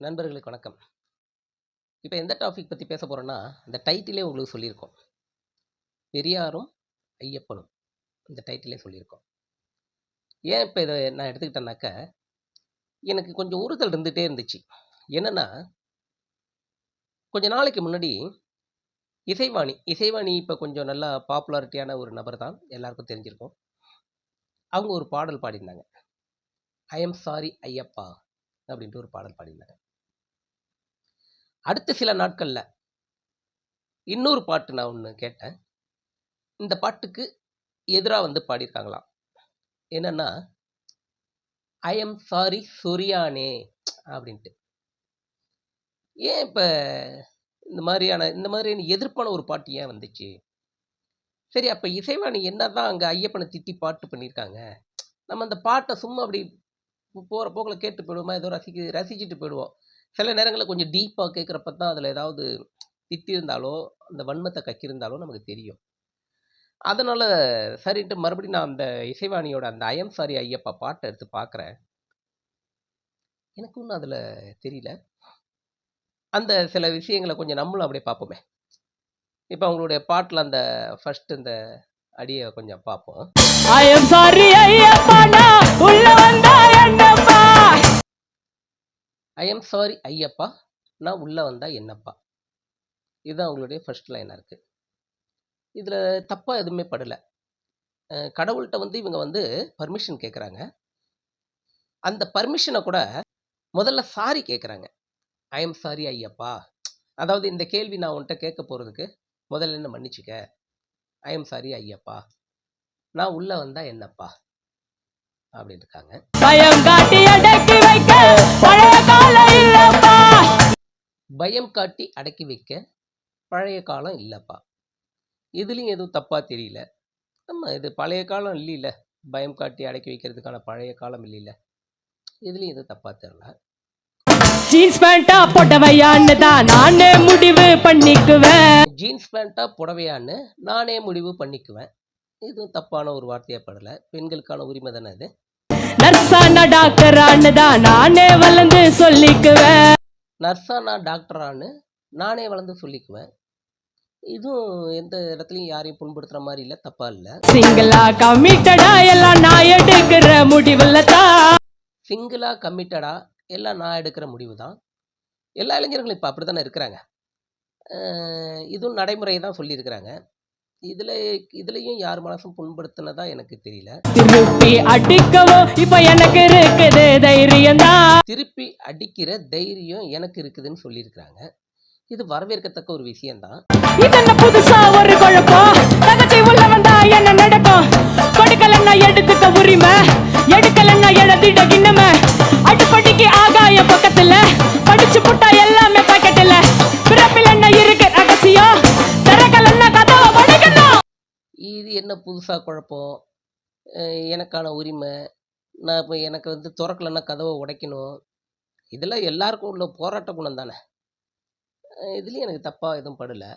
நண்பர்களுக்கு வணக்கம். இப்போ எந்த டாபிக் பற்றி பேச போகிறோன்னா இந்த டைட்டிலே உங்களுக்கு சொல்லியிருக்கோம். பெரியாரும் ஐயப்பனும் இந்த டைட்டிலே சொல்லியிருக்கோம். ஏன் இப்போ இதை நான் எடுத்துக்கிட்டேன்னாக்க எனக்கு கொஞ்சம் உறுத்தல் இருந்துகிட்டே இருந்துச்சு. என்னென்னா கொஞ்ச நாளைக்கு முன்னாடி இசைவாணி இசைவாணி இப்போ கொஞ்சம் நல்லா பாப்புலாரிட்டியான ஒரு நபர் தான். எல்லாருக்கும் தெரிஞ்சிருக்கும். அவங்க ஒரு பாடல் பாடியிருந்தாங்க. ஐ எம் சாரி ஐயப்பா அப்படின்ட்டு ஒரு பாடல் பாடியிருந்தாங்க. அடுத்த சில நாட்களில் இன்னொரு பாட்டு நான் ஒன்று கேட்டேன். இந்த பாட்டுக்கு எதிராக வந்து பாடியிருக்காங்களாம். என்னென்னா ஐ எம் சாரி சொரியானே அப்படின்ட்டு. ஏன் இப்போ இந்த மாதிரியான இந்த மாதிரியான எதிர்ப்பான ஒரு பாட்டு ஏன் வந்துச்சு? சரி அப்போ இசைவாணி என்ன தான் அங்கே ஐயப்பனை திட்டி பாட்டு பண்ணியிருக்காங்க. நம்ம அந்த பாட்டை சும்மா அப்படி போகிற போக்கில் கேட்டு போயிடுவோமா? ஏதோ ரசிக்க ரசிச்சுட்டு போயிடுவோம். சில நேரங்களில் கொஞ்சம் டீப்பாக கேட்குறப்ப தான் அதில் ஏதாவது திட்டிருந்தாலோ அந்த வன்மத்தை கக்கியிருந்தாலோ நமக்கு தெரியும். அதனால் சரின்ட்டு மறுபடியும் நான் அந்த இசைவாணியோட அந்த ஐயம் சாரி ஐயப்பா பாட்டை எடுத்து பார்க்குறேன் எனக்கு ஒன்றும் அதில் தெரியல. அந்த சில விஷயங்களை கொஞ்சம் நம்மளும் அப்படியே பார்ப்போமே இப்போ அவங்களுடைய பாட்டில் அந்த ஃபர்ஸ்ட் இந்த அடியை கொஞ்சம் பார்ப்போம் I am ஐயப்பா உள்ள வந்தா ஐ எம் சாரி ஐயப்பா. நான் உள்ளே வந்தால் என்னப்பா? இதுதான் அவங்களுடைய ஃபர்ஸ்ட் லைனாக இருக்குது இதில் தப்பாக எதுவுமே படலை. கடவுள்கிட்ட வந்து இவங்க வந்து பர்மிஷன் கேட்குறாங்க அந்த பர்மிஷனை கூட முதல்ல சாரி கேட்குறாங்க ஐ எம் சாரி ஐயப்பா. அதாவது இந்த கேள்வி நான் உன்கிட்ட கேட்க போகிறதுக்கு முதல்ல என்ன மன்னிச்சிக்க? I'm sorry Ayyappa. நான் உள்ளே வந்தால் என்னப்பா? அப்படின்னு இருக்காங்க பயம் காட்டி அடக்கி வைக்க பழைய காலம் இல்லப்பா. பயம் காட்டி அடக்கி வைக்க பழைய காலம் இல்லைப்பா. இதுலேயும் எதுவும் தப்பாக தெரியல. ஆமாம் இது பழைய காலம் இல்லைல்ல பயம் காட்டி அடக்கி வைக்கிறதுக்கான பழைய காலம் இல்லைல்ல இதுலேயும் எதுவும் தப்பாக தெரியல. ஜீன்ஸ் பேண்டா போட்டவையான்னு தான் நானே முடிவு பண்ணிக்குவேன். ஜீன்ஸ் பேண்ட்டா புடவையான்னு நானே முடிவு பண்ணிக்குவேன். இதுவும் தப்பான ஒரு வார்த்தையாக படலை. பெண்களுக்கான உரிமை தானே இது நர்ஸான டாக்டரான்னு தான் நானே வளர்ந்து சொல்லிக்குவேன். நர்ஸானா டாக்டரான்னு நானே வளர்ந்து சொல்லிக்குவேன். இதுவும் எந்த இடத்துலையும் யாரையும் புண்படுத்துகிற மாதிரி இல்லை தப்பாக இல்லை. சிங்கிளா கமிட்டடா எல்லாம் நான் எடுக்கிற முடிவுல தான். சிங்கிளாக கமிட்டடாக எல்லாம் நான் எடுக்கிற முடிவு தான். எல்லா இளைஞர்களும் இப்போ அப்படி தானே இருக்கிறாங்க இதுவும் நடைமுறை தான் சொல்லியிருக்கிறாங்க. இதில் இதுலேயும் யார் மனசும் புண்படுத்தினதா எனக்கு தெரியல. திருப்பி அடிக்கவோ இப்ப எனக்கு இருக்குது தைரியம் தான். திருப்பி அடிக்கிற தைரியம் எனக்கு இருக்குதுன்னு சொல்லியிருக்கிறாங்க. இது வரவேற்கத்தக்க ஒரு விஷயம்தான். இது என்ன புதுசா ஒரு குழப்பம்? தகச்சி உள்ள வந்தா என்ன நடக்கும்? கொடுக்கலன்னா எடுத்துக்க உரிமை. எடுக்கலன்னா எழுதிட கிண்ணம. அடிப்படிக்கு ஆகாயம் பக்கத்துல. படிச்சு புட்டா இது என்ன புதுசாக குழப்பம்? எனக்கான உரிமை. நான் இப்போ எனக்கு வந்து திறக்கலன்னா கதவை உடைக்கணும். இதெல்லாம் எல்லாருக்கும் உள்ள போராட்ட குணம் தானே? இதுலேயும் எனக்கு தப்பாக எதுவும் படலை.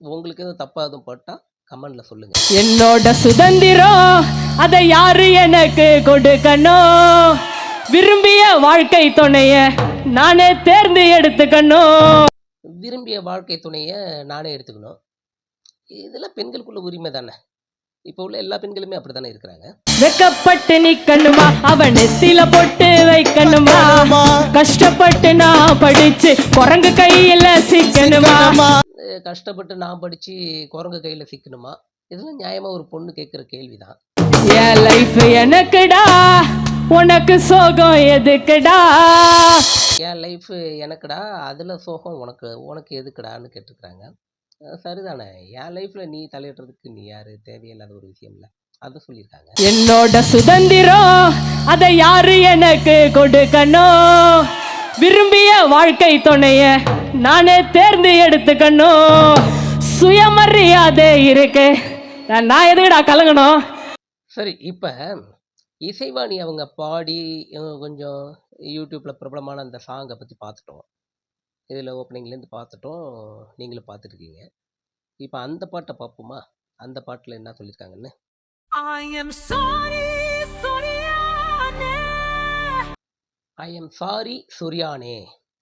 உங்களுக்கு எதுவும் தப்பாக எதுவும் பட்டால் கமெண்டில் சொல்லுங்கள் என்னோட சுதந்திரம் அதை யாரு எனக்கு கொடுக்கணும்? விரும்பிய வாழ்க்கை துணைய நானே தேர்ந்து எடுத்துக்கணும் விரும்பிய வாழ்க்கை துணையை நானே எடுத்துக்கணும். இதெல்லாம் பெண்களுக்குள்ள உரிமை தானே. இப்போ உள்ள எல்லா பெண்களுமே அப்படி தானே இருக்கிறாங்க? வெக்கப்பட்டு நிக்கணுமா? அவன் நெத்தில பொட்டு வைக்கணுமா? கஷ்டப்பட்டு நான் படிச்சு குரங்கு கையில சிக்கணுமா? கஷ்டப்பட்டு நான் படித்து குரங்கு கையில் சிக்கணுமா? இதெல்லாம் நியாயமாக ஒரு பொண்ணு கேட்குற கேள்வி தான் என் லைஃப் எனக்குடா? உனக்கு சோகம் எதுக்குடா? என் லைஃப் எனக்குடா? அதில் சோகம் உனக்கு உனக்கு எதுக்குடான்னு கேட்டிருக்கிறாங்க சரிதானே? என் லைஃப்பில் நீ தலையிடுறதுக்கு நீ யார்? தேவையில்லாத ஒரு விஷயம் இல்லை அதை சொல்லியிருக்காங்க. என்னோட சுதந்திரம் அதை யாரு எனக்கு கொடுக்கணும்? விரும்பிய வாழ்க்கை துணைய நானே தேர்ந்து எடுத்துக்கணும். சுயமரியாதை இருக்கு. நான் எதுக்குடா கலங்கணும்? சரி இப்போ இசைவாணி அவங்க பாடி கொஞ்சம் யூடியூப்பில் பிரபலமான அந்த சாங்கை பற்றி பார்த்துட்டோம். இதில் ஓப்பனிங்லேருந்து பார்த்துட்டோம். நீங்களும் பார்த்துருக்கீங்க. இப்போ அந்த பாட்டை பார்ப்போமா? அந்த பாட்டில் என்ன சொல்லியிருக்காங்கன்னு? ஐ எம் சாரி சுரியானே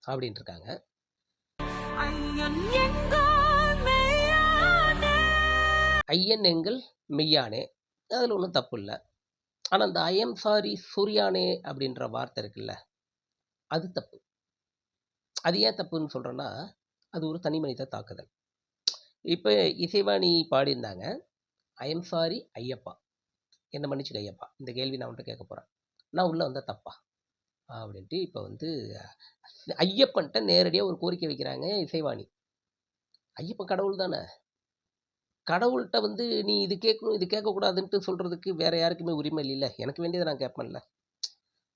அப்படின்ட்டு இருக்காங்க. ஐயன் எங்கள் மெய்யானே. அதில் ஒன்றும் தப்பு இல்லை ஆனால் அந்த ஐஎம் சாரி சூர்யானே அப்படின்ற வார்த்தை இருக்குல்ல அது தப்பு. அது ஏன் தப்புன்னு சொல்கிறேன்னா அது ஒரு தனி மனித தாக்குதல். இப்போ இசைவாணி பாடியிருந்தாங்க. I'm sorry Ayyappa. என்ன மன்னிச்சுக்க ஐயப்பா இந்த கேள்வி நான் உன்கிட்ட கேட்க போகிறேன் நான் உள்ளே வந்தால் தப்பா? அப்படின்ட்டு இப்போ வந்து ஐயப்பன்ட்ட நேரடியாக ஒரு கோரிக்கை வைக்கிறாங்க இசைவாணி. ஐயப்பன் கடவுள் தானே? கடவுள்கிட்ட வந்து நீ இது கேட்கணும் இது கேட்கக்கூடாதுன்ட்டு சொல்கிறதுக்கு வேறு யாருக்குமே உரிமை இல்லை எனக்கு வேண்டியதை நான் கேட்பேன்ல.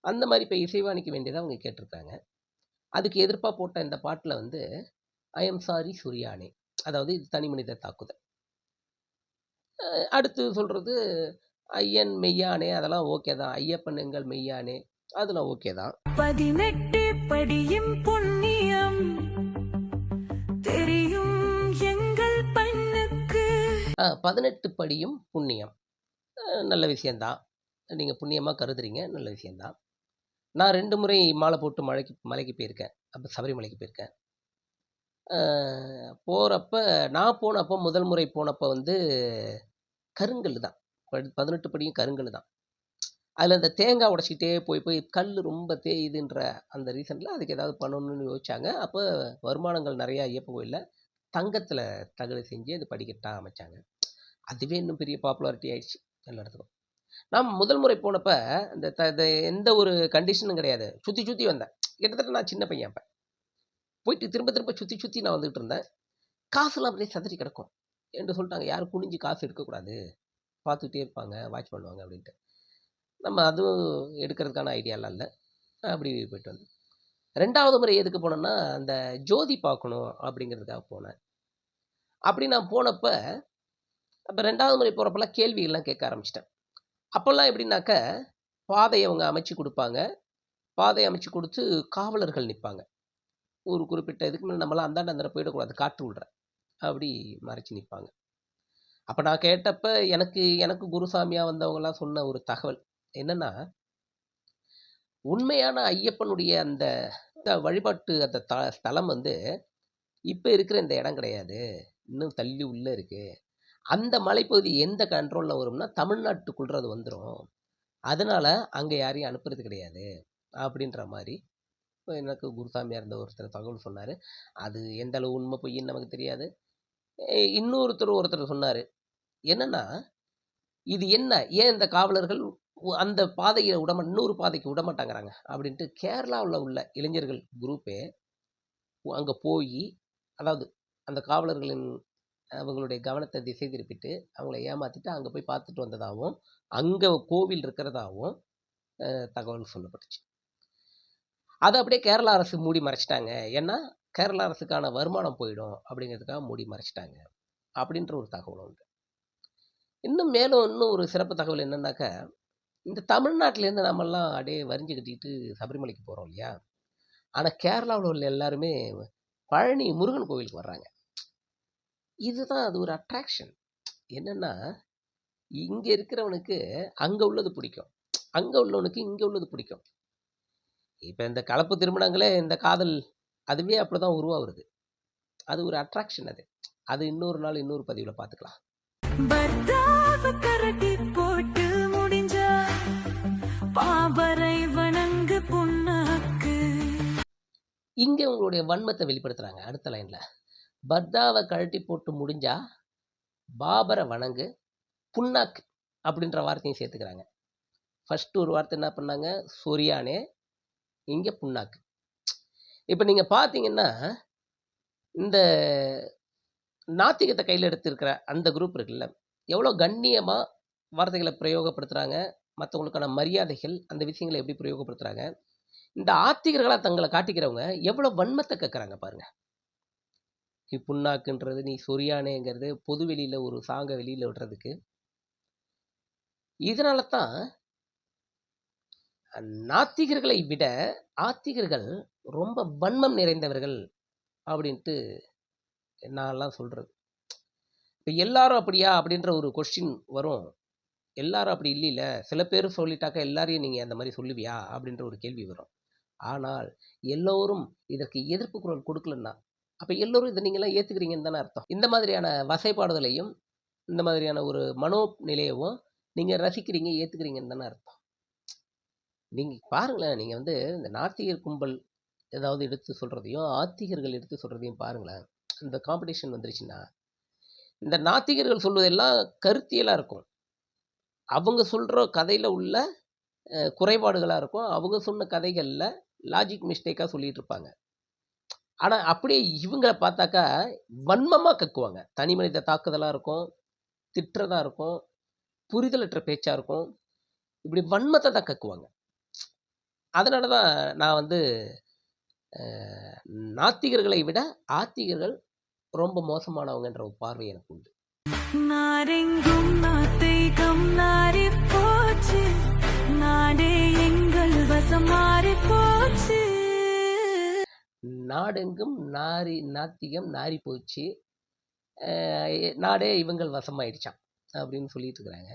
அந்த மாதிரி இப்போ இசைவாணிக்கு வேண்டியதை அவங்க கேட்டிருக்காங்க. அதுக்கு எதிர்ப்பாக போட்ட இந்த பாட்டில் வந்து ஐ எம் சாரி சூர்யானே அதாவது இது தனி மனித தாக்குதல். அடுத்து சொல்கிறது ஐயன் மெய்யானே. அதெல்லாம் ஓகே தான். ஐயப்பன் எங்கள் மெய்யானே. அதெல்லாம் ஓகே தான். பதினெட்டு படியும் புண்ணியம் தெரியும் எங்கள் பெண்ணுக்கு. பதினெட்டு படியும் புண்ணியம். நல்ல விஷயந்தான் நீங்கள் புண்ணியமாக கருதுறீங்க நல்ல விஷயந்தான் நான் ரெண்டு முறை மாலை போட்டு மலைக்கு மலைக்கு போயிருக்கேன். அப்போ சபரிமலைக்கு போயிருக்கேன். போகிறப்ப நான் போனப்போ முதல் முறை போனப்போ வந்து கருங்கல் தான். படி- பதினெட்டு படியும் கருங்கல் தான். அதில் அந்த தேங்காய் உடச்சிக்கிட்டே போய் போய் கல் ரொம்ப தேயுதுன்ற அந்த ரீசனில் அதுக்கு ஏதாவது பண்ணணும்னு யோசிச்சாங்க. அப்போ வருமானங்கள் நிறையா ஐயப்ப கோயிலில் தங்கத்தில் தகடு செஞ்சு அது படிக்கட்டாக அமைச்சாங்க. அதுவே இன்னும் பெரிய பாப்புலாரிட்டி ஆயிடுச்சு எல்லா இடத்துக்கும். நான் முதல் முறை போனப்ப இந்த த இந்த எந்த ஒரு கண்டிஷனும் கிடையாது. சுற்றி சுற்றி வந்தேன். கிட்டத்தட்ட நான் சின்ன பையன் அப்போ. போயிட்டு திரும்ப திரும்ப சுற்றி சுற்றி நான் வந்துகிட்டு இருந்தேன். காசுலாம் அப்படியே சதறி கிடக்கும். என்று சொல்லிட்டாங்க யாரும் குனிஞ்சு காசு எடுக்கக்கூடாது. பார்த்துக்கிட்டே இருப்பாங்க வாட்ச் பண்ணுவாங்க அப்படின்ட்டு. நம்ம அதுவும் எடுக்கிறதுக்கான ஐடியாலாம் இல்லை. அப்படி போயிட்டு வந்தேன். ரெண்டாவது முறை எதுக்கு போனேன்னா அந்த ஜோதி பார்க்கணும் அப்படிங்கிறதுக்காக போனேன். அப்படி நான் போனப்போ அப்போ ரெண்டாவது முறை போகிறப்பெல்லாம் கேள்விகள்லாம் கேட்க ஆரம்பிச்சிட்டேன். அப்போல்லாம் எப்படின்னாக்க பாதையை அவங்க அமைச்சு கொடுப்பாங்க. பாதை அமைச்சு கொடுத்து காவலர்கள் நிற்பாங்க. ஒரு குறிப்பிட்ட இதுக்கு மேலே நம்மளாம் அந்தாண்ட அந்த போயிடக்கூடாது காட்டு விடுற அப்படி மறைச்சு நிற்பாங்க. அப்போ நான் கேட்டப்ப எனக்கு எனக்கு குருசாமியாக வந்தவங்கலாம் சொன்ன ஒரு தகவல் என்னென்னா உண்மையான ஐயப்பனுடைய அந்த வழிபாட்டு அந்த த ஸ்தலம் வந்து இப்போ இருக்கிற இந்த இடம் கிடையாது. இன்னும் தள்ளி உள்ளே இருக்குது அந்த மலைப்பகுதி எந்த கண்ட்ரோலில் வரும்னா தமிழ்நாட்டுக்குள்றது வந்துடும் அதனால் அங்கே யாரையும் அனுப்புறது கிடையாது. அப்படின்ற மாதிரி எனக்கு குருசாமியாக இருந்த ஒருத்தர் தகவல் சொன்னார். அது எந்த அளவு உண்மை பொய்ன்னு நமக்கு தெரியாது. இன்னொருத்தர் ஒருத்தர் சொன்னார். என்னென்னா இது என்ன? ஏன் இந்த காவலர்கள் அந்த பாதையை விடமா இன்னொரு பாதைக்கு விட மாட்டாங்கிறாங்க? அப்படின்ட்டு கேரளாவில் உள்ள இளைஞர்கள் குரூப்பே அங்கே போய் அதாவது அந்த காவலர்களின் அவங்களுடைய கவனத்தை திசை திருப்பிட்டு அவங்கள ஏமாற்றிட்டு அங்கே போய் பார்த்துட்டு வந்ததாகவும் அங்கே கோவில் இருக்கிறதாகவும் தகவல் சொல்லப்பட்டுச்சு. அதை அப்படியே கேரளா அரசு மூடி மறைச்சிட்டாங்க. ஏன்னா கேரளா அரசுக்கான வருமானம் போயிடும் அப்படிங்கிறதுக்காக மூடி மறைச்சிட்டாங்க. அப்படின்ற ஒரு தகவல் உண்டு. இன்னும் மேலும் இன்னும் ஒரு சிறப்பு தகவல் என்னன்னாக்கா இந்த தமிழ்நாட்டிலேருந்து நம்மெல்லாம் அப்படியே வரிஞ்சு கட்டிக்கிட்டு சபரிமலைக்கு போகிறோம் இல்லையா? ஆனால் கேரளாவில் உள்ள எல்லாருமே பழனி முருகன் கோவிலுக்கு வர்றாங்க. இதுதான் அது ஒரு அட்ராக்ஷன் என்னன்னா இங்கே இருக்கிறவனுக்கு அங்கே உள்ளது பிடிக்கும். அங்கே உள்ளவனுக்கு இங்கே உள்ளது பிடிக்கும். இப்போ இந்த கலப்பு திருமணங்களே இந்த காதல் அதுவே அப்படி தான் உருவாகுது அது ஒரு அட்ராக்ஷன் அது. அது இன்னொரு நாள் இன்னொரு பதிவில் பார்த்துக்கலாம் போட்டு முடிஞ்சா பாபரை வணங்கு புண்ணாக்கு. இங்கே உங்களுடைய வன்மத்தை வெளிப்படுத்துகிறாங்க அடுத்த லைனில் பர்தாவை கழட்டி போட்டு முடிஞ்சா பாபரை வணங்கு புண்ணாக்கு அப்படின்ற வார்த்தையும் சேர்த்துக்கிறாங்க. ஃபஸ்ட்டு ஒரு வார்த்தை என்ன பண்ணாங்க? சொரியானே இங்கே புண்ணாக்கு. இப்போ நீங்கள் பார்த்தீங்கன்னா இந்த நாத்திகத்தை கையில் எடுத்திருக்கிற அந்த குரூப் இருக்குல்ல எவ்வளோ கண்ணியமாக வார்த்தைகளை பிரயோகப்படுத்துகிறாங்க மற்றவங்களுக்கான மரியாதைகள் அந்த விஷயங்களை எப்படி பிரயோகப்படுத்துகிறாங்க இந்த ஆத்திகர்களாக தங்களை காட்டிக்கிறவங்க எவ்வளோ வன்மத்தை கேட்குறாங்க பாருங்கள் புண்ணாக்குன்றது நீ சொரியானேங்கிறது பொது வெளியில் ஒரு சாங்க வெளியில் விடுறதுக்கு. இதனால தான் நாத்திகர்களை விட ஆத்திகர்கள் ரொம்ப வன்மம் நிறைந்தவர்கள் அப்படின்ட்டு நான்லாம் சொல்கிறது இப்போ எல்லாரும் அப்படியா அப்படின்ற ஒரு கொஸ்டின் வரும். எல்லாரும் அப்படி இல்லைல்ல சில பேர் சொல்லிட்டாக்கா எல்லாரையும் நீங்கள் அந்த மாதிரி சொல்லுவியா அப்படின்ற ஒரு கேள்வி வரும். ஆனால் எல்லோரும் இதற்கு எதிர்ப்பு குரல் கொடுக்கலன்னா அப்போ எல்லோரும் இதை நீங்களாம் ஏற்றுக்கிறீங்கன்னு தானே அர்த்தம். இந்த மாதிரியான வசைப்பாடுதலையும் இந்த மாதிரியான ஒரு மனோ நிலையவும் நீங்கள் ரசிக்கிறீங்க ஏற்றுக்கிறீங்கன்னு தானே அர்த்தம். நீங்கள் பாருங்களேன் நீங்கள் வந்து இந்த நாத்திகர் கும்பல் ஏதாவது எடுத்து சொல்கிறதையும் ஆத்திகர்கள் எடுத்து சொல்கிறதையும் பாருங்களேன். இந்த காம்படிஷன் வந்துருச்சுன்னா இந்த நாத்திகர்கள் சொல்வதெல்லாம் கருத்தியலாக இருக்கும். அவங்க சொல்கிற கதையில் உள்ள குறைபாடுகளாக இருக்கும். அவங்க சொன்ன கதைகளில் லாஜிக் மிஸ்டேக்காக சொல்லிகிட்ருப்பாங்க ஆனால் அப்படியே இவங்களை பார்த்தாக்கா வன்மமாக கக்குவாங்க. தனி மனித தாக்குதலாக இருக்கும் திட்டுறதா இருக்கும் புரிதலற்ற பேச்சாக இருக்கும். இப்படி வன்மத்தை தான் கக்குவாங்க. அதனால தான் நான் வந்து நாத்திகர்களை விட ஆத்திகர்கள் ரொம்ப மோசமானவங்கன்ற ஒரு பார்வை எனக்கு உண்டு. நாரெங்கும் நாத்தைகம் நாரி போச்சு. நாடே எங்கள் வசம் மாறி போச்சு. நாடெங்கும் நாரி நாத்திகம் நாரி போச்சு நாடே இவங்கள் வசமாயிடுச்சான் அப்படின்னு சொல்லிட்டு இருக்கிறாங்க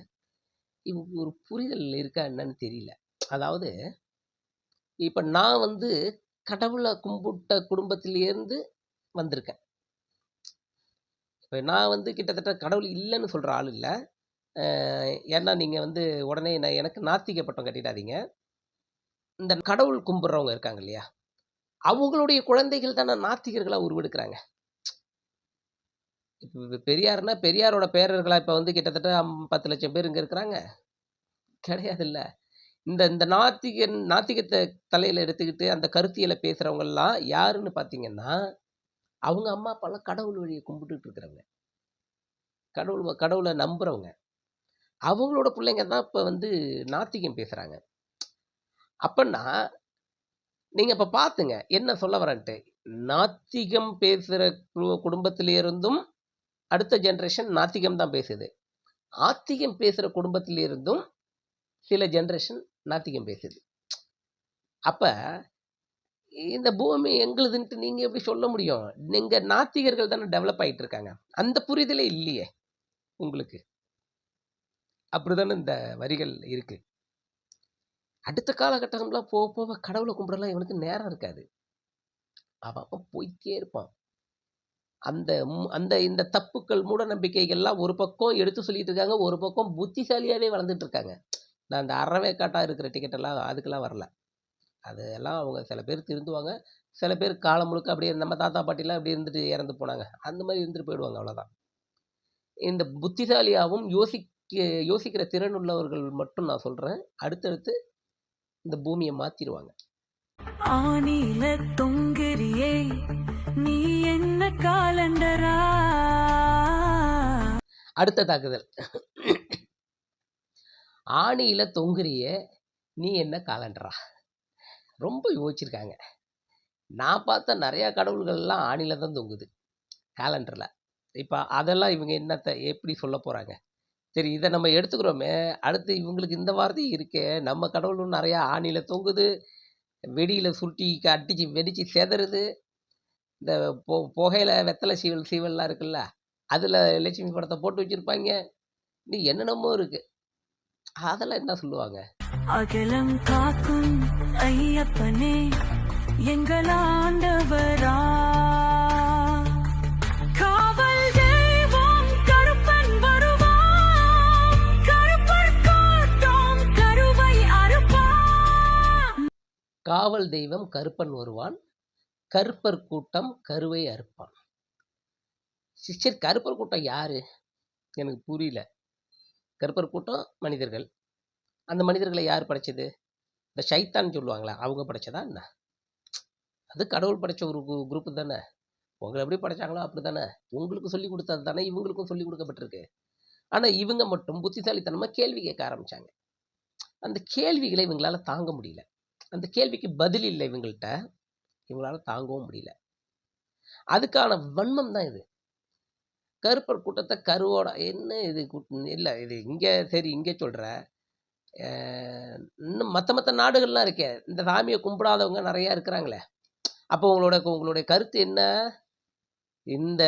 இவங்க ஒரு புரிதல் இருக்கா என்னன்னு தெரியல. அதாவது இப்போ நான் வந்து கடவுளை கும்பிட்ட குடும்பத்திலேருந்து வந்திருக்கேன். இப்போ நான் வந்து கிட்டத்தட்ட கடவுள் இல்லைன்னு சொல்கிற ஆள் இல்லை. ஏன்னா நீங்கள் வந்து உடனே நான் எனக்கு நாத்திக பட்டம் கட்டிடாதீங்க. இந்த கடவுள் கும்பிட்றவங்க இருக்காங்க இல்லையா? அவங்களுடைய குழந்தைகள் தானே நாத்திகர்களாக உருவெடுக்கிறாங்க. இப்போ பெரியார்னா பெரியாரோட பேரர்களாக இப்போ வந்து கிட்டத்தட்ட பத்து லட்சம் பேர் இங்கே இருக்கிறாங்க. கிடையாதுல்ல. இந்த இந்த நாத்திகன் நாத்திகத்தை தலையில் எடுத்துக்கிட்டு அந்த கருத்தியலை பேசுகிறவங்கெல்லாம் யாருன்னு பார்த்தீங்கன்னா அவங்க அம்மா அப்பாலாம் கடவுள் வழியை கும்பிட்டுட்டு இருக்கிறவங்க. கடவுள் கடவுளை நம்புகிறவங்க அவங்களோட பிள்ளைங்க தான் இப்போ வந்து நாத்திகம் பேசுகிறாங்க அப்போன்னா நீங்கள் இப்போ பார்த்துங்க என்ன சொல்ல வரேன்ட்டு. நாத்திகம் பேசுகிற குடும்பத்திலிருந்தும் அடுத்த ஜென்ரேஷன் நாத்திகம் தான் பேசுது. ஆத்திகம் பேசுகிற குடும்பத்திலிருந்தும் சில ஜென்ரேஷன் நாத்திகம் பேசுது. அப்போ இந்த பூமி எங்களுதுன்ட்டு நீங்கள் எப்படி சொல்ல முடியும்? நீங்கள் நாத்திகர்கள் தானே டெவலப் ஆகிட்டு இருக்காங்க அந்த புரிதலே இல்லையே உங்களுக்கு. அப்படிதானே இந்த வரிகள் இருக்குது அடுத்த காலகட்டம்லாம் போக போக கடவுளை கும்பிடலாம் இவனுக்கு நேரம் இருக்காது. அவன் போய்கிட்டே இருப்பான். அந்த அந்த இந்த தப்புக்கள் மூட நம்பிக்கைகள்லாம் ஒரு பக்கம் எடுத்து சொல்லிட்டு இருக்காங்க ஒரு பக்கம் புத்திசாலியாகவே வளர்ந்துட்டு இருக்காங்க. நான் அந்த அறவே காட்டாக இருக்கிற டிக்கெட்டெல்லாம் அதுக்கெல்லாம் வரல. அதெல்லாம் அவங்க சில பேர் திருந்துவாங்க. சில பேர் காலம் முழுக்க அப்படியே நம்ம தாத்தா பாட்டிலாம் அப்படி இருந்துட்டு இறந்து போனாங்க. அந்த மாதிரி இருந்துட்டு போயிடுவாங்க அவ்வளோதான் இந்த புத்திசாலியாகவும் யோசிக்க யோசிக்கிற திறன் உள்ளவர்கள் மட்டும் நான் சொல்கிறேன் அடுத்தடுத்து இந்த பூமியை மாத்திடுவாங்க ஆனில தொங்கிரியே நீ என்ன காலண்டரா? அடுத்த தாக்குதல். ஆணியில தொங்குறிய நீ என்ன காலண்டரா? ரொம்ப யோசிச்சிருக்காங்க. நான் பார்த்த நிறையா கடவுள்கள்லாம் ஆணில தான் தொங்குது காலண்டரில். இப்போ அதெல்லாம் இவங்க என்னத்தை எப்படி சொல்ல போகிறாங்க சரி இதை நம்ம எடுத்துக்கிறோமே. அடுத்து இவங்களுக்கு இந்த வார்த்தை இருக்கே. நம்ம கடவுளும் நிறையா ஆணியில் தொங்குது. வெடியில் சுருட்டி அடிச்சு வெடித்து செதறுது. இந்த போ புகையில் வெத்தலை சீவல் சீவல்லாம் இருக்குல்ல அதில் லட்சுமி படத்தை போட்டு வச்சுருப்பாங்க. நீ என்னென்னமோ இருக்கு. அதெல்லாம் என்ன சொல்லுவாங்க? அகலம் காக்கும் ஐயப்பனே எங்கள் ஆண்டவரா. காவல் தெய்வம் கருப்பன் வருவான். கருப்பர் கூட்டம் கருவை அறுப்பான். சிஸ்டர் கருப்பர் கூட்டம் யாரு? எனக்கு புரியல. கருப்பர் கூட்டம் மனிதர்கள். அந்த மனிதர்களை யார் படைச்சது? இந்த சைத்தான் சொல்லுவாங்களா அவங்க படைச்சதா என்ன? அது கடவுள் படைச்ச ஒரு குரூப் தானே. உங்களை எப்படி படைச்சாங்களோ அப்படி தானே உங்களுக்கு சொல்லி கொடுத்தது தானே இவங்களுக்கும் சொல்லி கொடுக்கப்பட்டிருக்கு. ஆனால் இவங்க மட்டும் புத்திசாலித்தனமாக கேள்வி கேட்க ஆரம்பிச்சாங்க. அந்த கேள்விகளை இவங்களால் தாங்க முடியல. அந்த கேள்விக்கு பதில் இல்லை இவங்கள்ட்ட. இவங்களால தாங்கவும் முடியல. அதுக்கான வன்மம் தான் இது. கருப்பர் கூட்டத்தை கருவோட என்ன இது இல்லை இது இங்கே சரி இங்கே சொல்கிற இன்னும் மற்ற மற்ற நாடுகள்லாம் இருக்கே. இந்த சாமியை கும்பிடாதவங்க நிறையா இருக்கிறாங்களே. அப்போ உங்களோட உங்களுடைய கருத்து என்ன? இந்த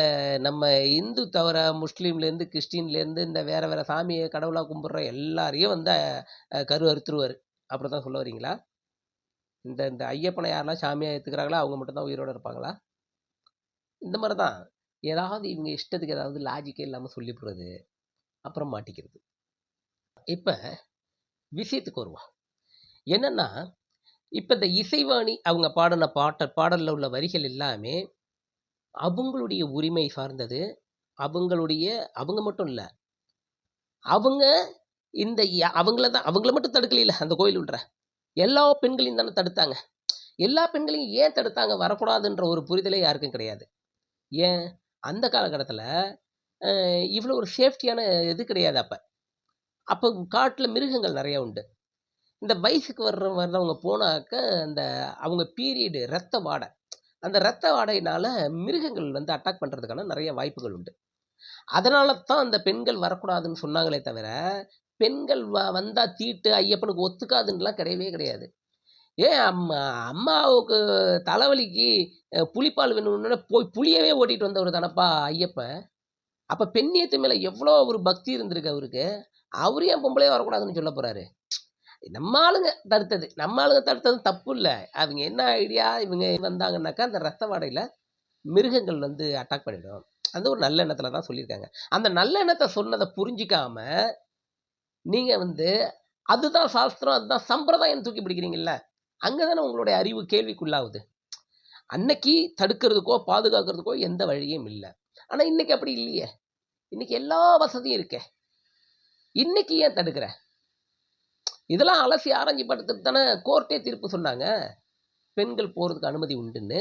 நம்ம இந்து தவிர முஸ்லீம்லேருந்து கிறிஸ்டின்லேருந்து இந்த வேறு வேறு சாமியை கடவுளாக கும்பிட்ற எல்லாரையும் வந்து கரு அறுத்துருவார். அப்படி தான் சொல்ல வரீங்களா? இந்த இந்த ஐயப்பனை யாரெல்லாம் சாமியாக ஏற்றுக்கிறாங்களோ அவங்க மட்டும்தான் உயிரோடு இருப்பாங்களா? இந்த மாதிரி தான் ஏதாவது இவங்க இஷ்டத்துக்கு ஏதாவது லாஜிக்கே இல்லாமல் சொல்லிவிடுறது அப்புறம் மாட்டிக்கிறது. இப்போ விஷயத்துக்கு வருவோம். என்னென்னா இப்போ இந்த இசைவாணி அவங்க பாடின பாட்ட பாடலில் உள்ள வரிகள் எல்லாமே அவங்களுடைய உரிமை சார்ந்தது அவங்களுடைய அவங்க மட்டும் இல்லை. அவங்க இந்த அவங்கள தான் அவங்கள மட்டும் தடுக்கலையில அந்த கோயில் உள்ள. எல்லா பெண்களையும் தானே தடுத்தாங்க. எல்லா பெண்களையும் ஏன் தடுத்தாங்க? வரக்கூடாதுன்ற ஒரு புரிதலே யாருக்கும் கிடையாது. ஏன்? அந்த காலகட்டத்தில் இவ்வளோ ஒரு சேஃப்டியான இது கிடையாது அப்போ. அப்போ காட்டில் மிருகங்கள் நிறைய உண்டு. இந்த வயசுக்கு வர்ற வர்றவங்க போனாக்க அந்த அவங்க பீரியடு ரத்த வாடை. அந்த ரத்த வாடையினால மிருகங்கள் வந்து அட்டாக் பண்ணுறதுக்கான நிறைய வாய்ப்புகள் உண்டு. அதனால தான் அந்த பெண்கள் வரக்கூடாதுன்னு சொன்னாங்களே தவிர பெண்கள் வ வந்தால் தீட்டு ஐயப்பனுக்கு ஒத்துக்காதுன்னுலாம் கிடையவே கிடையாது. ஏன் அம்மா அம்மாவுக்கு தலைவலிக்கு புளிப்பால் வேணும்னு போய் புளியவே ஓட்டிகிட்டு வந்தவர் தானப்பா ஐயப்பன். அப்போ பெண்ணியத்து மேலே எவ்வளோ ஒரு பக்தி இருந்திருக்கு அவருக்கு. அவர் ஏன் பொம்பளையே வரக்கூடாதுன்னு சொல்ல போகிறாரு நம்ம ஆளுங்க தடுத்தது. நம்ம ஆளுங்க தடுத்தது தப்பு இல்லை. அவங்க என்ன ஐடியா இவங்க வந்தாங்கன்னாக்கா அந்த ரத்த வாடையில் மிருகங்கள் வந்து அட்டாக் பண்ணிடும். அந்த ஒரு நல்ல எண்ணத்தில் தான் சொல்லியிருக்காங்க. அந்த நல்ல எண்ணத்தை சொன்னதை புரிஞ்சிக்காமல் நீங்கள் வந்து அதுதான் சாஸ்திரம் அதுதான் சம்பிரதாயம் தூக்கி பிடிக்கிறீங்கல்ல அங்கே தானே உங்களுடைய அறிவு கேள்விக்குள்ளாகுது. அன்னைக்கு தடுக்கிறதுக்கோ பாதுகாக்கிறதுக்கோ எந்த வழியும் இல்லை. ஆனால் இன்னைக்கு அப்படி இல்லையே. இன்னைக்கு எல்லா வசதியும் இருக்கே. இன்னைக்கு ஏன் தடுக்கிற? இதெல்லாம் அலசி ஆராய்ச்சி படுத்துட்டு தானே கோர்ட்டே தீர்ப்பு சொன்னாங்க. பெண்கள் போகிறதுக்கு அனுமதி உண்டுன்னு.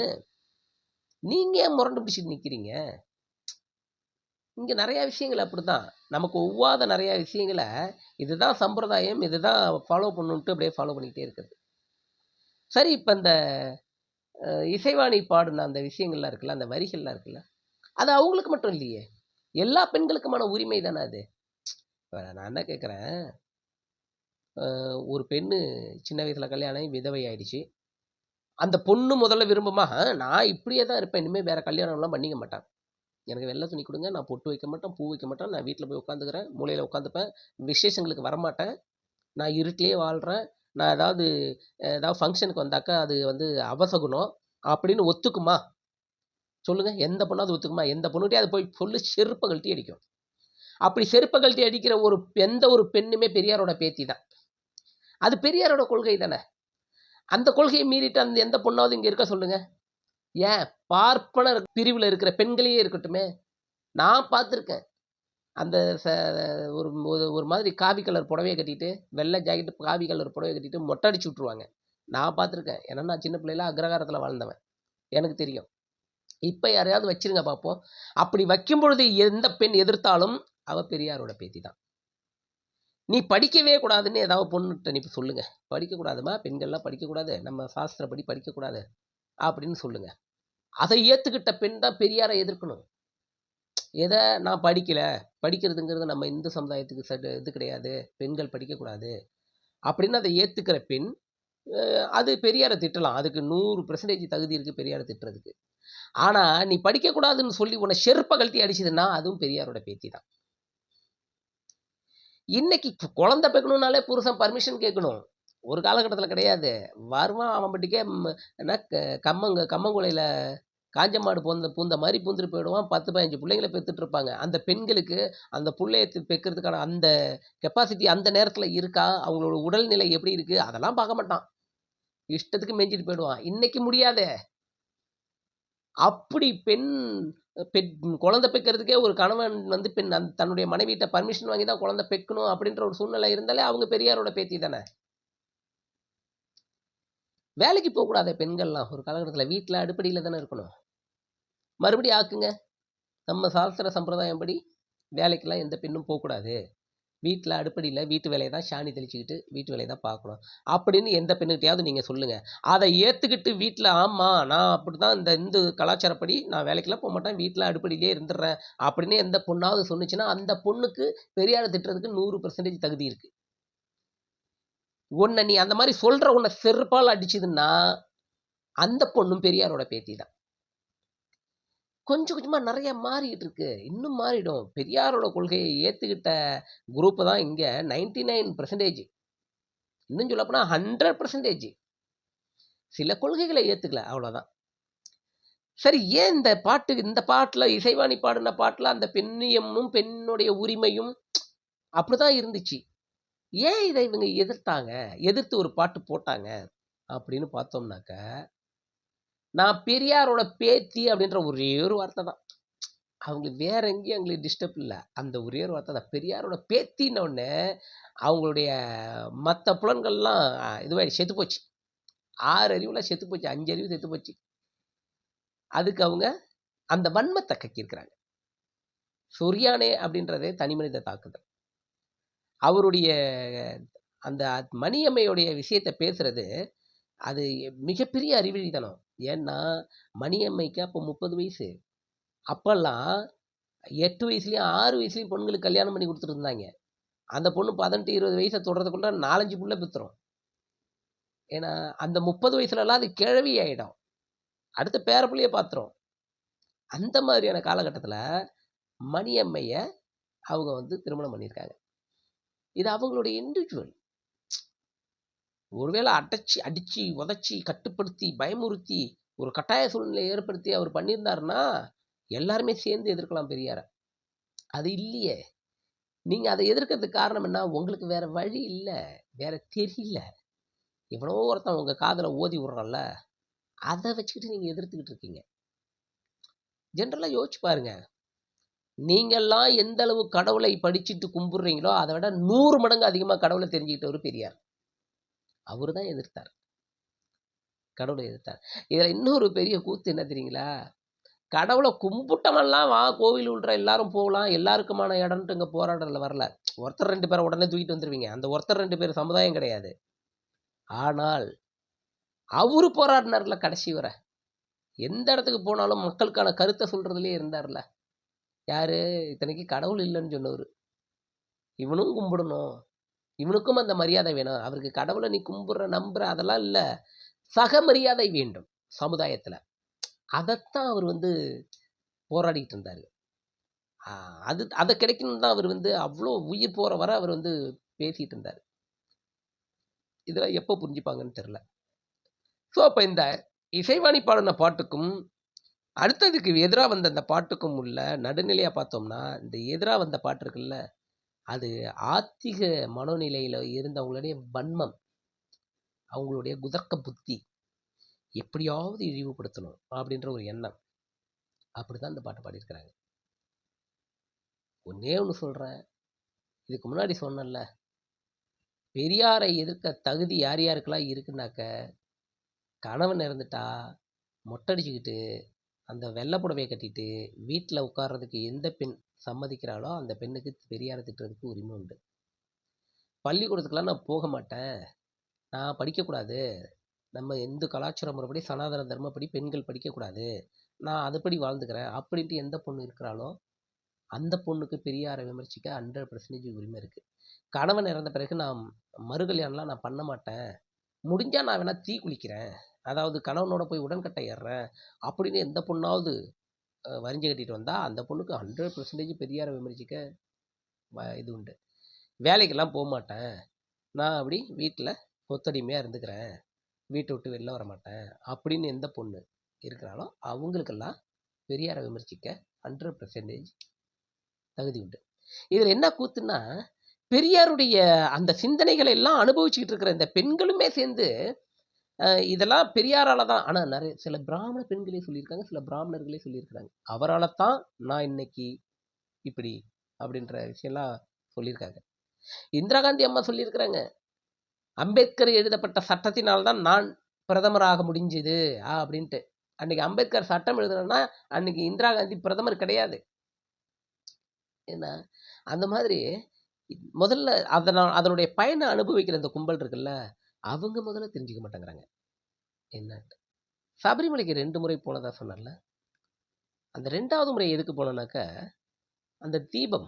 நீங்கள் ஏன் முரண்டு பிடிச்சிட்டு நிற்கிறீங்க இங்கே நிறையா விஷயங்கள் அப்படி தான் நமக்கு ஒவ்வாத நிறையா விஷயங்களை இதுதான் சம்பிரதாயம் இதுதான் ஃபாலோ பண்ணுன்ட்டு அப்படியே ஃபாலோ பண்ணிக்கிட்டே இருக்குது சரி இப்போ இந்த இசைவாணி பாடின அந்த விஷயங்கள்லாம் இருக்குல்ல அந்த வரிகள்லாம் இருக்குல்ல அது அவங்களுக்கு மட்டும் இல்லையே? எல்லா பெண்களுக்குமான உரிமை தானே அது? நான் என்ன கேட்குறேன்? ஒரு பெண்ணு சின்ன வயசில் கல்யாணம் விதவை ஆயிடுச்சு. அந்த பொண்ணு முதல்ல விரும்புமா? நான் இப்படியே தான் இருப்பேன். இனிமேல் வேறு கல்யாணம்லாம் பண்ணிக்க மாட்டேன். எனக்கு வெள்ளை துணி கொடுங்க. நான் பொட்டு வைக்க மாட்டேன் பூ வைக்க மாட்டேன். நான் வீட்டில் போய் உட்காந்துக்கிறேன். மூலையில் உட்காந்துப்பேன். விசேஷங்களுக்கு வரமாட்டேன். நான் இருட்டிலே வாழ்கிறேன் நான் ஏதாவது ஏதாவது ஃபங்க்ஷனுக்கு வந்தாக்கா அது வந்து அவசகுணம். அப்படின்னு ஒத்துக்குமா? சொல்லுங்கள் எந்த பொண்ணாவது ஒத்துக்குமா? எந்த பொண்ணுகிட்டே அது போய் சொல்லு செருப்பை கழட்டி அடிக்கும். அப்படி செருப்பை கழட்டி அடிக்கிற ஒரு எந்த ஒரு பெண்ணுமே பெரியாரோட பேத்தி தான். அது பெரியாரோட கொள்கை தானே? அந்த கொள்கையை மீறிட்டு அந்த எந்த பொண்ணாவது இங்கே இருக்க சொல்லுங்கள் ஏன்? பார்ப்பன பிரிவில் இருக்கிற பெண்களையே இருக்கட்டுமே. நான் பார்த்துருக்கேன். அந்த ச ஒரு ஒரு- ஒரு மாதிரி காவி கலர் புடவையை கட்டிட்டு வெள்ளை ஜாக்கெட்டு காவி கலர் புடவையை கட்டிட்டு மொட்டை அடிச்சு விட்ருவாங்க நான் பார்த்துருக்கேன். ஏன்னா நான் சின்ன பிள்ளையில அக்ரகாரத்தில் வாழ்ந்தவன். எனக்கு தெரியும். இப்போ யாரையாவது வச்சிருங்க பார்ப்போம் அப்படி வைக்கும் பொழுது எந்த பெண் எதிர்த்தாலும் அவ பெரியாரோட பேத்தி தான். நீ படிக்கவே கூடாதுன்னு ஏதாவது பொண்ணுகிட்ட நீ சொல்லுங்கள் படிக்கக்கூடாதுமா? பெண்கள்லாம் படிக்கக்கூடாது. நம்ம சாஸ்திரப்படி படிக்கக்கூடாது. அப்படின்னு சொல்லுங்கள் அதை ஏற்றுக்கிட்ட பெண் தான் பெரியாரை எதிர்க்கணும். எதை நான் படிக்கலை படிக்கிறதுங்கிறது நம்ம இந்து சமுதாயத்துக்கு சட்டு இது கிடையாது பெண்கள் படிக்கக்கூடாது அப்படின்னு அதை ஏற்றுக்கிற பெண் அது பெரியாரை திட்டலாம். அதுக்கு நூறு பெர்சன்டேஜ் தகுதி இருக்குது பெரியாரை திட்டுறதுக்கு. ஆனால் நீ படிக்கக்கூடாதுன்னு சொல்லி உன்னை செருப்பை கழட்டி அடிச்சதுன்னா அதுவும் பெரியாரோட பேத்தி தான். இன்னைக்கு குழந்தை பெக்கணும்னாலே புருஷன் பர்மிஷன் கேட்கணும். ஒரு காலகட்டத்தில் கிடையாது. வருவான் அவன் பட்டிக்கே என்ன க- கம்மங்க கம்மங்குலையில் காஞ்ச மாடு பூந்த பூந்த மாதிரி பூந்துட்டு போயிடுவான். பத்து பதினஞ்சு பிள்ளைங்களை பெற்றுட்டு இருப்பாங்க அந்த பெண்களுக்கு அந்த பிள்ளைய பெக்கிறதுக்கான அந்த கெப்பாசிட்டி அந்த நேரத்தில் இருக்கா? அவங்களோட உடல்நிலை எப்படி இருக்குது அதெல்லாம் பார்க்க மாட்டான். இஷ்டத்துக்கு மெஞ்சிட்டு போயிடுவான். இன்னைக்கு முடியாதே. அப்படி பெண் பெண் குழந்தை பெக்கிறதுக்கே ஒரு கணவன் வந்து பெண் அந்த தன்னுடைய மனைவியிட்ட பர்மிஷன் வாங்கி தான் குழந்தை பெக்கணும் அப்படின்ற ஒரு சூழ்நிலை இருந்தாலே அவங்க பெரியாரோட பேத்தி தானே. வேலைக்கு போகக்கூடாத பெண்கள்லாம். ஒரு காலகட்டத்தில் வீட்டில் அடுப்படியில் தானே இருக்கணும். மறுபடியும் ஆக்குங்க நம்ம சாஸ்திர சம்பிரதாயம் படி வேலைக்கெல்லாம் எந்த பெண்ணும் போகக்கூடாது. வீட்டில் அடுப்படியில் வீட்டு வேலையை தான் சாணி தெளிச்சுக்கிட்டு வீட்டு வேலையை தான் பார்க்கணும். அப்படின்னு எந்த பெண்ணுகிட்டையாவது நீங்கள் சொல்லுங்கள் அதை ஏற்றுக்கிட்டு வீட்டில் ஆமாம் நான் அப்படி தான் இந்த இந்து கலாச்சாரப்படி நான் வேலைக்கெல்லாம் போக மாட்டேன். வீட்டில் அடுப்படியிலே இருந்துடுறேன் அப்படின்னு எந்த பொண்ணாவது சொன்னுச்சுன்னா அந்த பொண்ணுக்கு பெரியாரை திட்டுறதுக்கு நூறு பெர்சன்டேஜ் தகுதி இருக்குது உன்னை நீ அந்த மாதிரி சொல்கிற உன்னை செருப்பால் அடிச்சுதுன்னா அந்த பொண்ணும் பெரியாரோட பேத்தி தான் கொஞ்சம் கொஞ்சமாக நிறைய மாறிக்கிட்டு இருக்கு. இன்னும் மாறிடும். பெரியாரோட கொள்கையை ஏற்றுக்கிட்ட குரூப்பு தான் இங்கே நைன்டி நைன் பர்சன்டேஜ் இன்னும் சொல்லப்போனால் ஹண்ட்ரட் பர்சன்டேஜ் சில கொள்கைகளை ஏற்றுக்கல அவ்வளோதான் சரி ஏன் இந்த பாட்டு இந்த பாட்டில் இசைவாணி பாடின பாட்டில் அந்த பெண்ணியமும் பெண்ணுடைய உரிமையும் அப்படிதான் இருந்துச்சு. ஏன் இதை இவங்க எதிர்த்தாங்க? எதிர்த்து ஒரு பாட்டு போட்டாங்க அப்படின்னு பார்த்தோம்னாக்க நான் பெரியாரோட பேத்தி அப்படின்ற ஒரே ஒரு வார்த்தை தான். அவங்களுக்கு வேற எங்கேயும் அவங்களுக்கு டிஸ்டர்ப் இல்லை. அந்த ஒரே ஒரு வார்த்தை தான். பெரியாரோட பேத்தின்ன அவங்களுடைய மற்ற புலன்கள்லாம் இதுவாயிடுச்சு செத்து போச்சு. ஆறு அறிவுலாம் செத்து போச்சு அஞ்சு அறிவு செத்து போச்சு. அதுக்கு அவங்க அந்த வன்மத்தை கக்கியிருக்கிறாங்க. சொரியானே அப்படின்றதே தனி மனித தாக்குதல். அவருடைய அந்த மணியம்மையுடைய விஷயத்தை பேசுறது அது மிகப்பெரிய அறிவழித்தனம் ஏன்னா மணியம்மைக்கு அப்போ முப்பது வயசு. அப்போல்லாம் எட்டு வயசுலேயும் ஆறு வயசுலேயும் பொண்ணுங்களுக்கு கல்யாணம் பண்ணி கொடுத்துட்டு இருந்தாங்க. அந்த பொண்ணு பதினெட்டு இருபது வயசை தொடர்றதுக்குள்ள நாலஞ்சு புள்ள பித்துரும். ஏன்னா அந்த முப்பது வயசுலலாம் அது கிழவி ஆகிடும் அடுத்த பேரப்பிள்ளைய பார்த்துரும் அந்த மாதிரியான காலகட்டத்தில் மணியம்மையை அவங்க வந்து திருமணம் பண்ணியிருக்காங்க. இது அவங்களுடைய இண்டிவிஜுவல் ஒருவேளை அடைச்சி அடிச்சு உதைச்சி கட்டுப்படுத்தி பயமுறுத்தி ஒரு கட்டாய சூழ்நிலையை ஏற்படுத்தி அவர் பண்ணியிருந்தாருன்னா எல்லாருமே சேர்ந்து எதிர்க்கலாம் பெரியார. அது இல்லையே. நீங்கள் அதை எதிர்க்கிறதுக்கு காரணம் என்ன? உங்களுக்கு வேறு வழி இல்லை. வேற தெரியல. எவ்வளோ ஒருத்தன் உங்கள் காதில் ஓதி விடுறான்ல? அதை வச்சுக்கிட்டு நீங்கள் எதிர்த்துக்கிட்டு இருக்கீங்க. ஜென்ரலாக யோசிச்சு பாருங்க. நீங்கள்லாம் எந்த அளவு கடவுளை படிச்சுட்டு கும்பிட்றீங்களோ அதை விட நூறு மடங்கு அதிகமாக கடவுளை தெரிஞ்சுக்கிட்டவர் பெரியார். அவர் தான் எதிர்த்தார். கடவுளை எதிர்த்தார். இதில் இன்னொரு பெரிய கூத்து என்ன தெரியுங்களா? கடவுளை கும்பிட்டவன்லாம் வா கோவில் உள்ள எல்லாரும் போகலாம் எல்லாருக்குமான இடம்ட்டு இங்கே போராடுறதுல வரல. ஒருத்தர் ரெண்டு பேரை உடனே தூக்கிட்டு வந்துருவீங்க. அந்த ஒருத்தர் ரெண்டு பேர் சமுதாயம் கிடையாது. ஆனால் அவரு போராடினார்ல கடைசி வரை. எந்த இடத்துக்கு போனாலும் மக்களுக்கான கருத்தை சொல்கிறதுலேயே இருந்தார்ல. யார்? இத்தனைக்கு கடவுள் இல்லைன்னு சொன்னவர். இவனும் கும்பிடணும். இவனுக்கும் அந்த மரியாதை வேணும். அவருக்கு கடவுளை நீ கும்பிட்ற நம்புற அதெல்லாம் இல்லை. சக மரியாதை வேண்டும் சமுதாயத்தில். அதைத்தான் அவர் வந்து போராடிட்டு இருந்தார். அது அதை கிடைக்கணும் தான் அவர் வந்து அவ்வளோ உயிர் போகிற வர அவர் வந்து பேசிகிட்டு இருந்தார். இதெல்லாம் எப்போ புரிஞ்சுப்பாங்கன்னு தெரில ஸோ அப்போ இந்த இசைவாணி பாடின பாட்டுக்கும் அடுத்ததுக்கு எதிராக வந்த அந்த பாட்டுக்கும் உள்ள நடுநிலையாக பார்த்தோம்னா இந்த எதிராக வந்த பாட்டு இருக்குல்ல அது ஆத்திக மனோநிலையில் இருந்தவங்களுடைய வன்மம் அவங்களுடைய குதர்க்க புத்தி எப்படியாவது இழிவுபடுத்தணும் அப்படின்ற ஒரு எண்ணம். அப்படிதான் இந்த பாட்டு பாடியிருக்கிறாங்க. ஒன்னே ஒன்று சொல்கிறேன் இதுக்கு முன்னாடி சொன்னேன்ல பெரியாரை எதிர்க்க தகுதி யார் யாருக்கெல்லாம் இருக்குன்னாக்க கணவன் இறந்துட்டா மொட்டடிச்சுக்கிட்டு அந்த வெள்ளை புடவையை கட்டிட்டு வீட்டில் உட்கார்றதுக்கு எந்த பெண் சம்மதிக்கிறாளோ அந்த பெண்ணுக்கு பெரியாரை திட்டுறதுக்கு உரிமை உண்டு. பள்ளிக்கூடத்துக்கெல்லாம் நான் போக மாட்டேன். நான் படிக்கக்கூடாது. நம்ம இந்து கலாச்சார முறைப்படி சனாதன தர்மப்படி பெண்கள் படிக்கக்கூடாது. நான் அதுபடி வாழ்ந்துக்கிறேன். அப்படின்ட்டு எந்த பொண்ணு இருக்கிறாளோ அந்த பொண்ணுக்கு பெரியாரை விமர்சிக்க ஹண்ட்ரட் பர்சன்டேஜ் உரிமை இருக்குது கணவன் இறந்த பிறகு நான் மறுகல்யாணம்லாம் நான் பண்ண மாட்டேன். முடிஞ்சால் நான் வேணால் தீ குளிக்கிறேன். அதாவது கணவனோட போய் உடன்கட்டை ஏறுறேன். அப்படின்னு எந்த பொண்ணாவது வரிஞ்சு கட்டிட்டு வந்தால் அந்த பொண்ணுக்கு ஹண்ட்ரட் பர்சன்டேஜ் பெரியாரை விமர்சிக்க வ- இது உண்டு. வேலைக்கெல்லாம் போக மாட்டேன். நான் அப்படி வீட்டில் கொத்தடிமையாக இருந்துக்கிறேன். வீட்டை விட்டு வெளில வர மாட்டேன். அப்படின்னு எந்த பொண்ணு இருக்கிறாலும் அவங்களுக்கெல்லாம் பெரியாரை விமர்சிக்க ஹண்ட்ரட் பர்சன்டேஜ் தகுதி உண்டு. இதில் என்ன கூத்துன்னா பெரியாருடைய அந்த சிந்தனைகளை எல்லாம் அனுபவிச்சுக்கிட்டு இருக்கிற இந்த பெண்களுமே சேர்ந்து இதெல்லாம் பெரியாரால தான். ஆனால் நிறைய சில பிராமண பெண்களே சொல்லியிருக்காங்க சில பிராமணர்களே சொல்லியிருக்கிறாங்க. அவரால் தான் நான் இன்னைக்கு இப்படி அப்படின்ற விஷயம்லாம் சொல்லியிருக்காங்க. இந்திரா காந்தி அம்மா சொல்லியிருக்கிறாங்க அம்பேத்கர் எழுதப்பட்ட சட்டத்தினால் தான் நான் பிரதமராக முடிஞ்சது ஆ அப்படின்ட்டு. அன்னைக்கு அம்பேத்கர் சட்டம் எழுதுனா அன்னைக்கு இந்திரா காந்தி பிரதமர் கிடையாது. ஏன்னா அந்த மாதிரி முதல்ல அதனால் அதனுடைய பயனை அனுபவிக்கிற இந்த கும்பல் இருக்குல்ல அவங்க முதல்ல தெரிஞ்சுக்க மாட்டேங்கிறாங்க. என்னன்ட்டு சபரிமலைக்கு ரெண்டு முறை போனதாக சொன்னார்ல? அந்த ரெண்டாவது முறை எதுக்கு போனோம்னாக்க அந்த தீபம்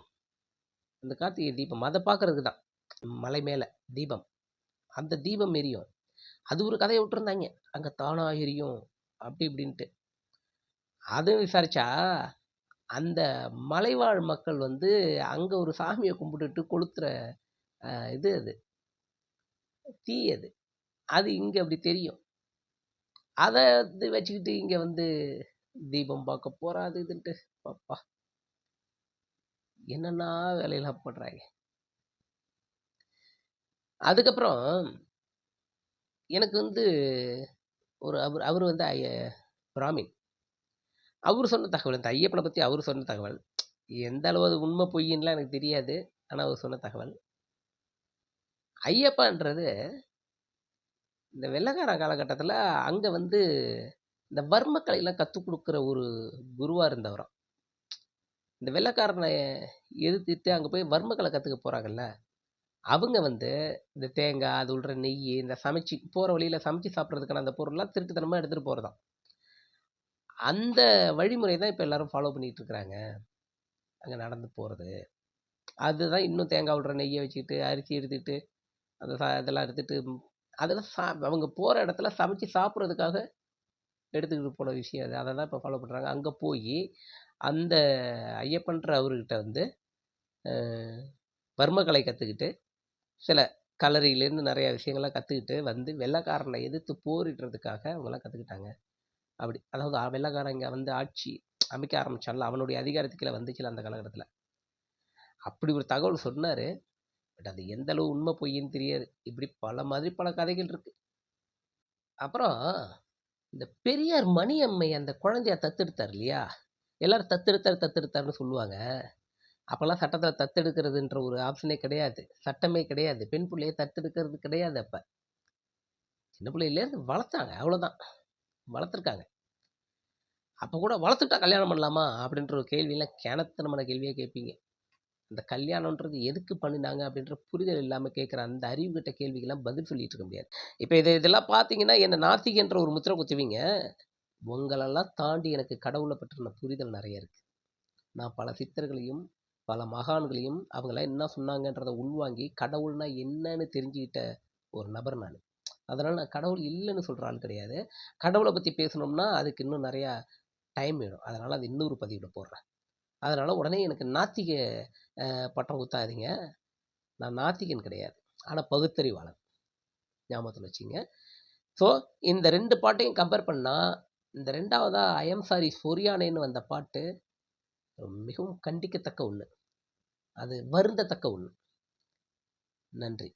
அந்த கார்த்திகை தீபம் அதை பார்க்குறதுக்கு தான். மலை மேலே தீபம். அந்த தீபம் எரியும். அது ஒரு கதையை விட்டுருந்தாங்க. அங்கே தானாக எரியும். அப்படி இப்படின்ட்டு. அதுவும் விசாரிச்சா அந்த மலைவாழ் மக்கள் வந்து அங்கே ஒரு சாமியை கும்பிட்டுட்டு கொளுத்துற இது அது. தீயது. அது இங்கே அப்படி தெரியும். அதை வந்து வச்சுக்கிட்டு இங்கே வந்து தீபம் பார்க்க போகிறா அது இதுன்ட்டு. பாப்பா என்னென்னா வேலையெல்லாம் போடுறாங்க அதுக்கப்புறம் எனக்கு வந்து ஒரு அவர் அவர் வந்து ஐய பிராமின். அவர் சொன்ன தகவல் இந்த ஐயப்பனை பற்றி அவர் சொன்ன தகவல். எந்த அளவு அது உண்மை பொய்யின்லாம் எனக்கு தெரியாது. ஆனால் அவர் சொன்ன தகவல். ஐயப்பான்றது இந்த வெள்ளக்கார காலகட்டத்தில் அங்கே வந்து இந்த வர்ம கலையெல்லாம் கற்றுக் கொடுக்குற ஒரு குருவாக இருந்தவராம். இந்த வெள்ளக்காரனை எதிர்த்துட்டு அங்கே போய் வர்மக்கலை கற்றுக்க போகிறாங்கல்ல அவங்க வந்து இந்த தேங்காய் அது உள்ள நெய் இந்த சமைச்சு போகிற வழியில் சமைச்சு சாப்பிட்றதுக்கான அந்த பொருள்லாம் திருட்டுத்தனமாக எடுத்துகிட்டு போகிறதாம் அந்த வழிமுறை தான் இப்போ எல்லாரும் ஃபாலோ பண்ணிகிட்டு இருக்கிறாங்க. அங்கே நடந்து போகிறது அதுதான் இன்னும் தேங்காய் விடுற நெய்யை வச்சுக்கிட்டு அரிசி எடுத்துக்கிட்டு அந்த சா இதெல்லாம் எடுத்துகிட்டு அதெல்லாம் சா அவங்க போகிற இடத்துல சமைச்சு சாப்பிட்றதுக்காக எடுத்துக்கிட்டு போன விஷயம் அது. அதை தான் இப்போ ஃபாலோ பண்ணுறாங்க அங்கே போய் அந்த ஐயப்பன்ற அவர்கிட்ட வந்து பர்மக்கலை கற்றுக்கிட்டு சில கலரியிலேருந்து நிறையா விஷயங்கள்லாம் கற்றுக்கிட்டு வந்து வெள்ளைக்காரனை எதிர்த்து போரிடுறதுக்காக அவங்கெல்லாம் கற்றுக்கிட்டாங்க அப்படி அதாவது வெள்ளக்காரன் வெள்ளைக்காரன் இங்கே வந்து ஆட்சி அமைக்க ஆரம்பிச்சான்ல அவனுடைய அதிகாரத்துக்குள்ள வந்துச்சுல அந்த காலகட்டத்தில். அப்படி ஒரு தகவல் சொன்னார். பட் அது எந்த அளவு உண்மை பொய்ன்னு தெரியாது. இப்படி பல மாதிரி பல கதைகள் இருக்குது அப்புறம் இந்த பெரியார் மணியம்மை அந்த குழந்தைய தத்தெடுத்தார் இல்லையா? எல்லோரும் தத்தெடுத்தார் தத்தெடுத்தார்னு சொல்லுவாங்க. அப்போல்லாம் சட்டத்தில் தத்தெடுக்கிறதுன்ற ஒரு ஆப்ஷனே கிடையாது. சட்டமே கிடையாது. பெண் பிள்ளையை தத்தெடுக்கிறது கிடையாது அப்போ. சின்ன பிள்ளையிலேருந்து வளர்த்தாங்க. அவ்வளோதான் வளர்த்துருக்காங்க. அப்போ கூட வளர்த்துட்டா கல்யாணம் பண்ணலாமா? அப்படின்ற ஒரு கேள்வியெல்லாம் கிணத்தனமான கேள்வியாக கேட்பீங்க. அந்த கல்யாணன்றது எதுக்கு பண்ணினாங்க அப்படின்ற புரிதல் இல்லாமல் கேட்குற அந்த அறிவு கிட்ட கேள்விக்கெல்லாம் பதில் சொல்லிட்டு இருக்க முடியாது. இப்போ இது இதெல்லாம் பார்த்தீங்கன்னா என்ன நாத்திகன்ற ஒரு முத்திரை குத்துவீங்க? உங்களெல்லாம் தாண்டி எனக்கு கடவுளை பற்றின புரிதல் நிறைய இருக்கு. நான் பல சித்தர்களையும் பல மகான்களையும் அவங்களாம் என்ன சொன்னாங்கன்றதை உள்வாங்கி கடவுள்னா என்னன்னு தெரிஞ்சுக்கிட்ட ஒரு நபர் நான். அதனால் நான் கடவுள் இல்லைன்னு சொல்கிற ஆள் கிடையாது. கடவுளை பற்றி பேசணும்னா அதுக்கு இன்னும் நிறையா டைம் வேணும். அதனால் அது இன்னொரு பதிவில் போடுறேன். அதனால் உடனே எனக்கு நாத்திக பட்டம் குத்தாதீங்க. நான் நாத்திகன் கிடையாது. ஆனால் பகுத்தறிவாளன். ஞாபகத்தில் வச்சுங்க. ஸோ இந்த ரெண்டு பாட்டையும் கம்பேர் பண்ணால் இந்த ரெண்டாவதாக ஐஎம் சாரி சொரியானேன்னு வந்த பாட்டு மிகவும் கண்டிக்கத்தக்க ஒன்று அது வருந்தத்தக்க ஒன்று நன்றி.